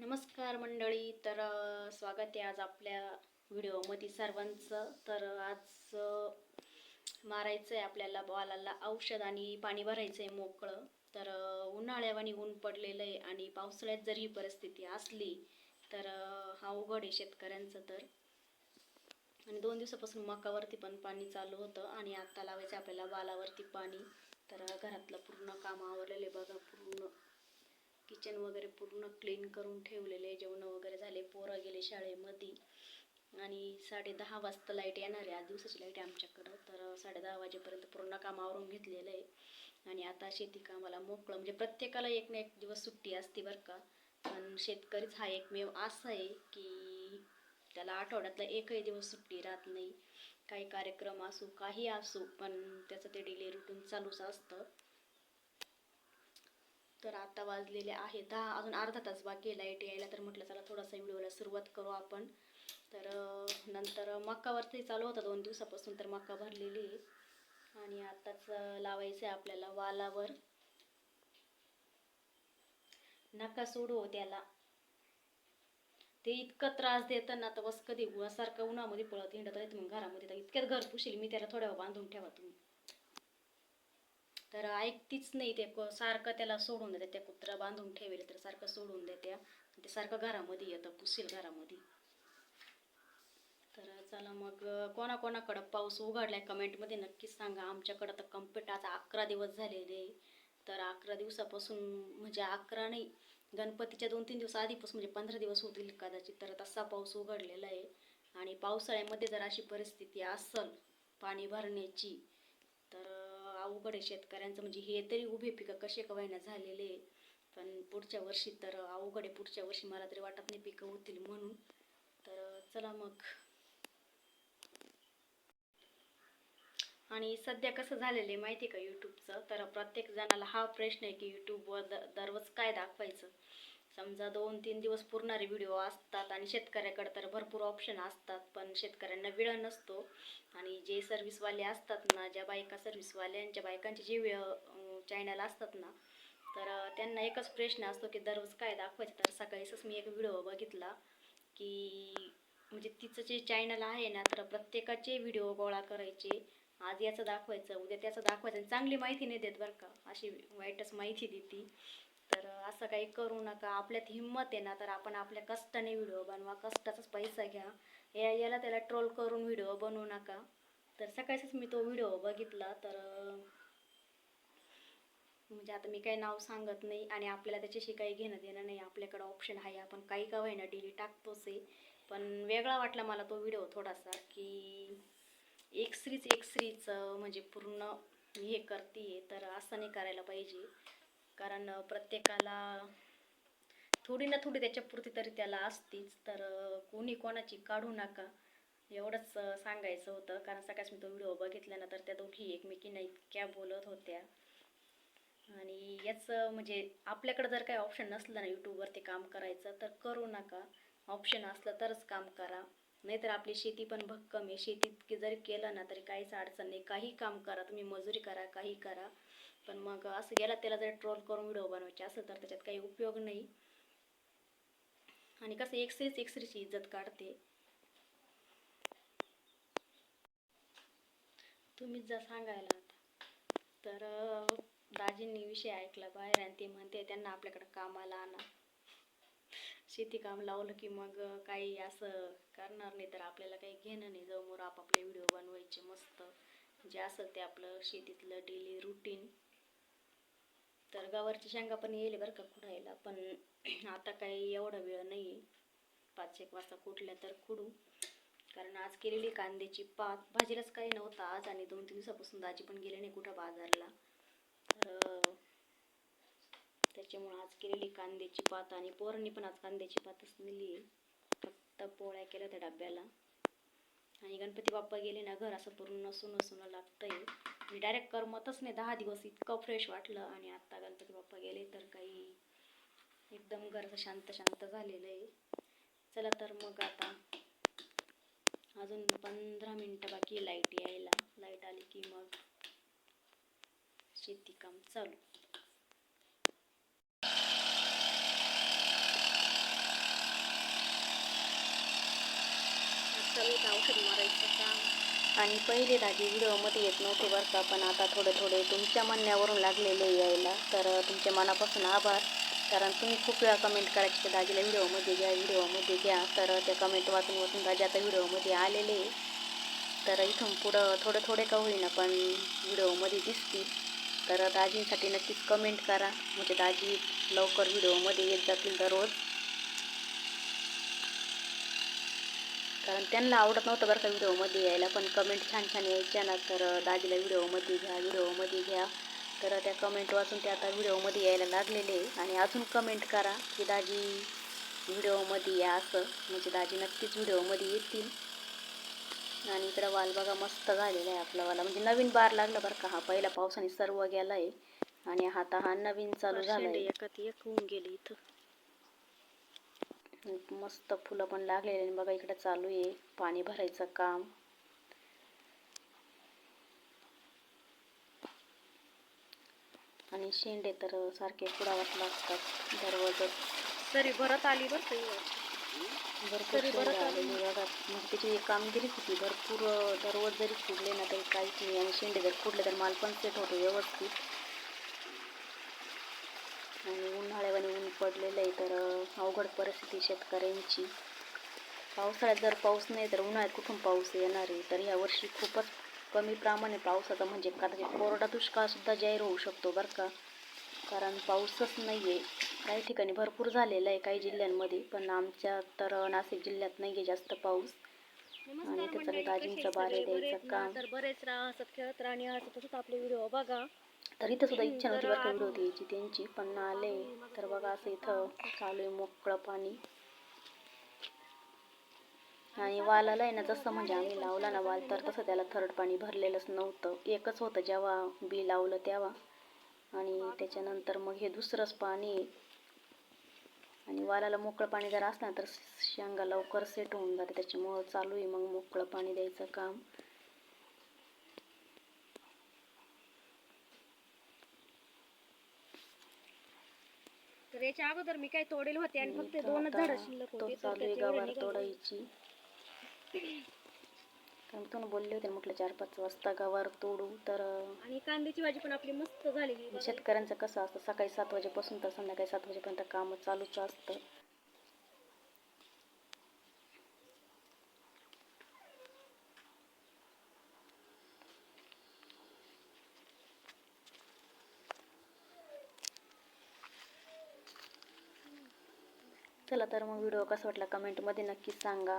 नमस्कार मंडळी तर स्वागत आहे आज आपल्या व्हिडिओमध्ये सर्वांचं. तर आज मारायचं आहे आपल्याला बॉलाला औषध आणि पाणी भरायचं आहे मोकळं. तर उन्हाळ्यावानी ऊन पडलेलं आहे आणि पावसाळ्यात जर ही परिस्थिती असली तर हा उघड आहे शेतकऱ्यांचं तर. आणि दोन दिवसापासून मकावरती पण पाणी चालू होतं आणि आत्ता लावायचं आपल्याला बालावरती पाणी. तर घरातलं पूर्ण काम आवरलेलं आहे बघा पूर्ण. किचन वगैरे पूर्ण क्लीन करून ठेवलेले जेवण वगैरे झाले पोरं गेले शाळेमध्ये. आणि साडे दहा वाजता लाइट येणार आहे. आज दिवसाची लाइट आहे आमच्याकडं. तर साडे दहा वाजेपर्यंत पूर्ण काम आवरून घेतलेलं आहे. आणि आता शेती कामाला मोकळं म्हणजे प्रत्येकाला एक ना एक दिवस सुट्टी असते बरं का. पण शेतकरीच हा एकमेव असा आहे की त्याला आठवड्यातला एकही दिवस सुट्टी राहत नाही. काही कार्यक्रम असो काही असो पण त्याचं ते डेली रुटीन चालूच असतं. तर आता वाजलेले आहे दहा अजून अर्धा तास बाकी आहे लाइट यायला तर म्हटलं चला थोडासा व्हिडिओला सुरुवात करू आपण. तर नंतर मक्कावरती चालू होता दोन दिवसापासून तर मक्का भरलेली आहे. आणि आत्ताच लावायचं आहे आपल्याला वालावर. नका सोडू हो त्याला. ते इतकं त्रास देतं ना तर बस कधी सारखं उन्हामध्ये पळत हिंडत राहते मग घरामध्ये तर इतक्यात घर पुशील मी त्याला थोड्या बांधून ठेवा तुम्ही. तर ऐकतीच नाही ते क- सारखं त्याला सोडून देते त्या कुत्रा बांधून ठेवेल तर सारखं सोडून देत्या ते सारखं घरामध्ये येतं पुसेल घरामध्ये. तर चला मग कोणाकोणाकडं पाऊस उघडलाय कमेंटमध्ये नक्कीच सांगा. आमच्याकडं तर कंप्लीट आता अकरा दिवस झालेले. तर अकरा दिवसापासून म्हणजे अकरा नाही गणपतीच्या दोन तीन दिवस आधीपासून म्हणजे पंधरा दिवस होतील कदाचित. तर तसा पाऊस उघडलेला आहे. आणि पावसाळ्यामध्ये जर अशी परिस्थिती असल पाणी भरण्याची तर अवघड आहे शेतकऱ्यांचं. म्हणजे हे तरी उभे पिकं कसे कवायना झालेले पण पुढच्या वर्षी तर अवघड आहे. पुढच्या वर्षी मला तरी वाटत नाही पिकं होतील म्हणून. तर चला मग. आणि सध्या कसं झालेलं आहे माहिती आहे का यूट्यूबचं तर प्रत्येक जणाला हा प्रश्न आहे की यूट्यूबवर द दररोज काय दाखवायचं? समजा दोन तीन दिवस पुरणारे व्हिडिओ असतात आणि शेतकऱ्याकडे तर भरपूर ऑप्शन असतात पण शेतकऱ्यांना वेळ नसतो. आणि जे सर्व्हिसवाले असतात ना ज्या बायका सर्व्हिसवाल्यांच्या बायकांचे जे वेळ चॅनल असतात ना तर त्यांना एकच प्रश्न असतो की दररोज काय दाखवायचं? तर सकाळीच मी एक व्हिडिओ बघितला की म्हणजे तिचं जे चॅनल आहे ना तर प्रत्येकाचे व्हिडिओ गोळा करायचे. आज याचं दाखवायचं उद्या त्याचं दाखवायचं. आणि चांगली माहिती नाही देत बरं का अशी वाईटच माहिती देते. तर असं काही करू नका. आपल्यात हिंमत आहे ना तर आपण आपल्या कष्टाने व्हिडिओ बनवा. कष्टाचाच पैसा घ्या. या याला त्याला ट्रोल करून व्हिडिओ बनवू नका. तर सकाळीच मी तो व्हिडिओ बघितला तर म्हणजे आता मी काही नाव सांगत नाही आणि आपल्याला त्याच्याशी काही घेणं देणं नाही. आपल्याकडं ऑप्शन आहे. आपण काही का होईना डेली टाकतोच आहे. पण वेगळा वाटला मला तो व्हिडिओ थोडासा की एक स्त्रीच एक स्त्रीचं म्हणजे पूर्ण हे करते तर असं नाही करायला पाहिजे. कारण प्रत्येकाला थोडी ना थोडी त्याच्यापुरती तरी त्याला असतीच. तर कोणी कोणाची काढू नका. एवढंच सांगायचं होतं. कारण सकाळच मी तो व्हिडिओ बघितला ना तर त्या दोघी एकमेकींना इतक्या बोलत होत्या. आणि याचं म्हणजे आपल्याकडं जर काही ऑप्शन नसलं ना यूट्यूबवरती काम करायचं तर करू नका. ऑप्शन असलं तरच काम करा. नाहीतर आपली शेती पण भक्कम आहे. शेतीत की जरी केलं ना तरी काहीच अडचण नाही. काही काम करा. तुम्ही मजुरी करा काही करा. पण मग असं गेला त्याला जर ट्रोल करून व्हिडिओ बनवायचे असेल तर त्याच्यात काही उपयोग नाही. आणि कसं एक्सरीच एक्सरीची इज्जत काढते. तुम्हीच जा सांगायला आता. तर दाजींनी विषय ऐकला बाहेर आणि ते म्हणते त्यांना आपल्याकडं कामाला आणा. शेती काम लावलं की मग काही असं करणार नाही तर आपल्याला काही घेणं नाही. जमोर आपापले व्हिडिओ बनवायचे मस्त. जे असं ते आपलं शेतीतलं डेली रुटीन तर गवारची शेंगा पण येईल बरं का खुडायला पण आता काही एवढा वेळ नाही आहे. पाच एक वाजता कुठल्या तर खुडू. कारण आज केलेली कांद्याची पात भाजीलाच काही नव्हतं आज आणि दोन तीन दिवसापासून दाजी पण गेले नाही कुठं बाजारला. तर त्याच्यामुळं आज केलेली कांद्याची पात आणि पोरांनी पण आज कांद्याची पातच नेली फक्त पोळ्या केल्या त्या डब्याला. आणि गणपती बाप्पा गेले ना घर असं पूर्ण सुनं सुनं लागतंय. मी डायरेक्ट करमतच नाही. दहा दिवस इतकं फ्रेश वाटलं आणि आत्ता गणपती बाप्पा गेले तर काही एकदम घरचं शांत शांत झालेलं आहे. चला तर मग आता अजून पंधरा मिनटं बाकी लाइट यायला. लाइट आली की मग शेती काम चालू. चालू औषध मारायचं काम. आणि पहिले दाजी व्हिडिओमध्ये येत नव्हते बरं का पण आता थोडे थोडे तुमच्या म्हणण्यावरून लागलेले यायला. तर तुमच्या मनापासून आभार. कारण तुम्ही खूप वेळा कमेंट करायची की दाजीला व्हिडिओमध्ये घ्या व्हिडिओमध्ये घ्या. तर त्या कमेंट वाचून वाचून दाजी आता व्हिडिओमध्ये आलेले तर इथून पुढं थोडे थोडे का होईना पण व्हिडिओमध्ये दिसतील. तर दाजींसाठी नक्कीच कमेंट करा. म्हणजे दाजी लवकर व्हिडिओमध्ये येत जातील दररोज. कारण त्यांना आवडत नव्हतं बरं का व्हिडिओमध्ये यायला पण कमेंट छान छान यायच्या ना. तर दाजीला व्हिडिओमध्ये घ्या व्हिडिओमध्ये घ्या. तर त्या कमेंट वाचून ते आता व्हिडिओमध्ये यायला लागलेले. आहे. आणि अजून कमेंट करा की दाजी व्हिडिओमध्ये या असं. म्हणजे दाजी नक्कीच व्हिडिओमध्ये येतील. आणि इकडं वाल बघा मस्त झालेला आहे आपला वाला. म्हणजे नवीन बार लागला बरं का हा. पहिला पावसाने सर्व गेला आहे आणि आता हा नवीन चालू झाला एकात एक होऊन गेली इथं. मस्त फुलं पण लागलेली. बघा इकडे चालू आहे पाणी भरायचं काम आणि शेंडे तर सारखे कुडावत लागतात दरवाजात तरी भरत आली बरं का ही. भरपूर? आलेले बघा म्हणजे त्याची एक कामगिरीच होती भरपूर दररोज जरी फुडले ना तरी काहीच नाही आणि शेंडे जर फुडले तर माल पण सेट होतो व्यवस्थित आणि पडलेलं आहे तर अवघड परिस्थिती शेतकऱ्यांची. पावसाळ्यात जर पाऊस नाही तर उन्हाळ्यात कुठून पाऊस येणार आहे? तर यावर्षी खूपच कमी प्रमाणे पावसाचा म्हणजे कदाचित कोरडा दुष्काळसुद्धा जाहीर होऊ शकतो बरं का. कारण पाऊसच नाही आहे काही ठिकाणी भरपूर झालेला आहे काही जिल्ह्यांमध्ये पण आमच्या तर नाशिक जिल्ह्यात नाही आहे जास्त पाऊस. आणि त्याचं दाजींचं बारे द्यायचं काम. तर बरेच राहा हसत खेळत राहणे हसत आपले व्हिडिओ बघा. तर इथं सुद्धा इच्छा नव्हती बरं का व्हिडिओ द्यायची त्यांची पण आले तर बघा असं इथं चालू आहे मोकळं पाणी. आणि वालाला आहे ना जसं म्हणजे आम्ही लावला ना वाल तर तसं त्याला थर्ड पाणी भरलेलंच नव्हतं. एकच होतं जेव्हा बी लावलं तेव्हा. आणि त्याच्यानंतर मग हे दुसरंच पाणी. आणि वालाला मोकळं पाणी जर असलं तर शेंगा लवकर सेट होऊन जाते. त्याच्यामुळं चालू आहे मग मोकळं पाणी द्यायचं काम. तर याच्या अगोदर मी काय तोडेल होते आणि फक्त दोनच झाडं शिल्लक होते तर चालू आहे त्याचे एवढे गवार निघाले. तोडायची कारण बोलले होते म्हटलं चार पाच वाजता गवार तोडू तर अं, आणि कांद्याची भाजी पण आपली मस्त झालेली आहे बघा. शेतकऱ्यांचं कसं असतं सकाळी सात वाजेपासून तर संध्याकाळी सात वाजेपर्यंत काम चालूच असतं चला तर मग व्हिडिओ कसा वाटला कमेंटमध्ये नक्कीच सांगा.